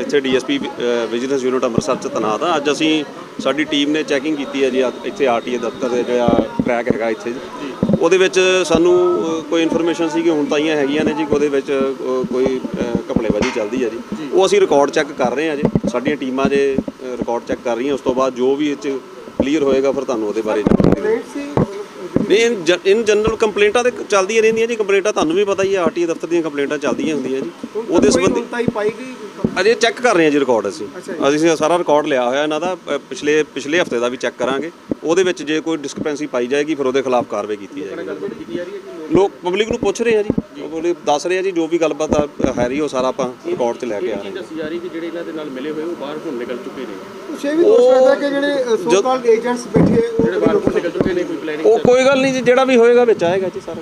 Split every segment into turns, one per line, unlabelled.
ਇੱਥੇ DSP vigilance unit Amritsar ਚ ਤੈਨਾਤ ਆ। ਅੱਜ ਅਸੀਂ ਸਾਡੀ ਟੀਮ ਨੇ ਚੈਕਿੰਗ ਕੀਤੀ ਹੈ ਜੀ ਇੱਥੇ ਆਰਟੀਏ ਦਫ਼ਤਰ ਦੇ ਜਿਹੜਾ ਟਰੈਕ ਹੈਗਾ ਇੱਥੇ। ਜੀ। ਉਹਦੇ ਵਿੱਚ ਸਾਨੂੰ ਕੋਈ ਇਨਫੋਰਮੇਸ਼ਨ ਸੀ ਕਿ ਹੁਣ ਤਾਈਆਂ ਹੈਗੀਆਂ ਨੇ ਜੀ ਉਹਦੇ ਵਿੱਚ ਕੋਈ ਕਪੜੇਬਾਜੀ ਚੱਲਦੀ ਹੈ ਜੀ। ਉਹ ਅਸੀਂ ਰਿਕਾਰਡ ਚੈੱਕ ਕਰ ਰਹੇ ਹਾਂ ਜੀ। ਸਾਡੀਆਂ ਟੀਮਾਂ ਜੇ ਰਿਕਾਰਡ ਚੈੱਕ ਕਰ ਰਹੀਆਂ ਉਸ ਤੋਂ ਬਾਅਦ ਜੋ ਵੀ ਇਹ ਚ ਕਲੀਅਰ ਹੋਏਗਾ ਫਿਰ ਤੁਹਾਨੂੰ ਉਹਦੇ ਬਾਰੇ ਜਾਣਕਾਰੀ ਨਹੀਂ ਇਨ ਜ- ਇਨ ਜਨਰਲ ਕੰਪਲੇਂਟਾਂ ਤੇ ਚੱਲਦੀਆਂ ਰਹਿੰਦੀਆਂ ਜੀ ਕੰਪਲੇਂਟਾਂ ਤੁਹਾਨੂੰ ਵੀ ਪਤਾ ਹੀ ਹੈ ਆਰਟੀਏ ਦਫ਼ਤਰ ਦੀਆਂ ਕੰਪਲੇਂਟਾਂ ਚੱਲਦੀਆਂ ਹੁੰਦੀਆਂ ਜੀ। ਉਹਦੇ ਸੰਬੰਧੀ
ਹੀ ਪਾਈ ਗਈ
ਅਜੇ ਚੈੱਕ ਕਰ ਰਹੇ ਹਾਂ ਜੀ ਰਿਕਾਰਡ ਅਸੀਂ। ਅਸੀਂ ਸਾਰਾ ਰਿਕਾਰਡ ਲਿਆ ਹੋਇਆ ਇਹਨਾਂ ਦਾ ਅ, ਪਿਛਲੇ ਪਿਛਲੇ ਹਫ਼ਤੇ ਦਾ ਵੀ ਚੈੱਕ ਕਰਾਂਗੇ। ਉਹਦੇ ਵਿੱਚ ਜੇ ਕੋਈ ਡਿਸਕ੍ਰਿਪੈਂਸੀ ਪਾਈ ਜਾਏਗੀ ਫਿਰ ਉਹਦੇ ਖਿਲਾਫ ਕਾਰਵਾਈ ਕੀਤੀ ਜਾਏਗੀ। ਲੋਕ ਪਬਲਿਕ ਨੂੰ ਪੁੱਛ ਰਹੇ ਆ ਜੀ। ਉਹ ਬੋਲੇ ਦੱਸ ਰਹੇ ਆ ਜੀ ਜੋ ਵੀ ਗੱਲਬਾਤ ਆ, ਹੈ ਰਹੀ ਉਹ ਸਾਰਾ ਆਪਾਂ ਰਿਕਾਰਡ 'ਚ ਲੈ ਕੇ ਆ ਰਹੇ ਹਾਂ।
ਦੱਸੀ ਜਾ ਰਹੀ ਕਿ ਜਿਹੜੇ ਇਹਨਾਂ ਦੇ ਨਾਲ ਮਿਲੇ ਹੋਏ ਉਹ ਬਾਹਰ ਹੁਣ ਨਿਕਲ ਚੁੱਕੇ ਨੇ।
ਕੁਛ ਇਹ ਵੀ ਦੋਸ਼ ਲੱਗਦਾ ਕਿ ਜਿਹੜੇ ਸੋ ਕਾਲਡ ਏਜੰਟਸ ਬੈਠੇ ਉਹ
ਜਿਹੜੇ ਬਾਹਰ ਨਿਕਲ ਚੁੱਕੇ ਨੇ ਕੋਈ ਪਲੈਨਿੰਗ
ਉਹ ਕੋਈ ਗੱਲ ਨਹੀਂ ਜੀ ਜਿਹੜਾ ਵੀ ਹੋਏਗਾ ਵਿੱਚ ਆਏਗਾ ਜੀ ਸਾਰਾ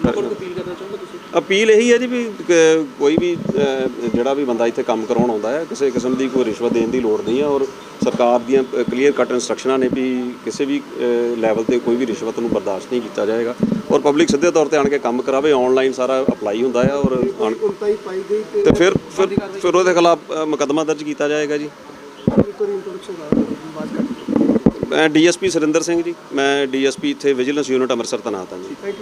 ਲੋਕਾਂ ਨੂੰ ਅਪੀਲ ਕਰਨਾ ਚਾਹੁੰਦੇ ਤੁਸੀਂ?
ਅਪੀਲ ਇਹੀ ਹੈ ਜੀ ਵੀ ਕ- ਕੋਈ ਵੀ ਅ, ਜਿਹੜਾ ਵੀ ਬੰਦਾ ਇੱਥੇ ਕੰਮ ਕਰਾਉਣ ਆਉਂਦਾ ਹੈ ਕਿਸੇ ਕਿਸਮ ਦੀ ਕੋਈ ਰਿਸ਼ਵਤ ਦੇਣ ਦੀ ਲੋੜ ਨਹੀਂ ਹੈ ਔਰ ਸਰਕਾਰ ਦੀਆਂ ਕਲੀਅਰ ਕੱਟ ਇਨਸਟਰਕਸ਼ਨਾਂ ਨੇ ਵੀ ਕਿਸੇ ਵੀ ਲੈਵਲ ਤੇ ਕੋਈ ਵੀ ਰਿਸ਼ਵਤ ਨੂੰ ਬਰਦਾਸ਼ਤ ਨਹੀਂ ਕੀਤਾ ਜਾਏਗਾ। ਔਰ ਪਬਲਿਕ ਸਿੱਧੇ ਤੌਰ ਤੇ ਆਣ ਕੇ ਕੰਮ ਕਰਾਵੇ ਆਨਲਾਈਨ ਸਾਰਾ ਅਪਲਾਈ ਹੁੰਦਾ ਹੈ ਔਰ ਆਣ-
ਉਲਟਾਈ ਪਾਈ ਗਈ ਤੇ
ਤੇ ਫਿਰ ਉਹਦੇ ਖਿਲਾਫ ਮੁਕੱਦਮਾ ਦਰਜ ਕੀਤਾ ਜਾਏਗਾ ਜੀ।
ਇੱਕ ਵਾਰੀ ਇੰਟਰੋਡਕਸ਼ਨ ਕਰ
ਮੈਂ ਡੀਐਸਪੀ ਸੁਰਿੰਦਰ ਸਿੰਘ ਜੀ। ਮੈਂ ਡੀਐਸਪੀ ਇੱਥੇ ਵਿਜੀਲੈਂਸ ਯੂਨਿਟ ਅੰਮ੍ਰਿਤਸਰ ਤੈਨਾਤ ਹਾਂ ਜੀ।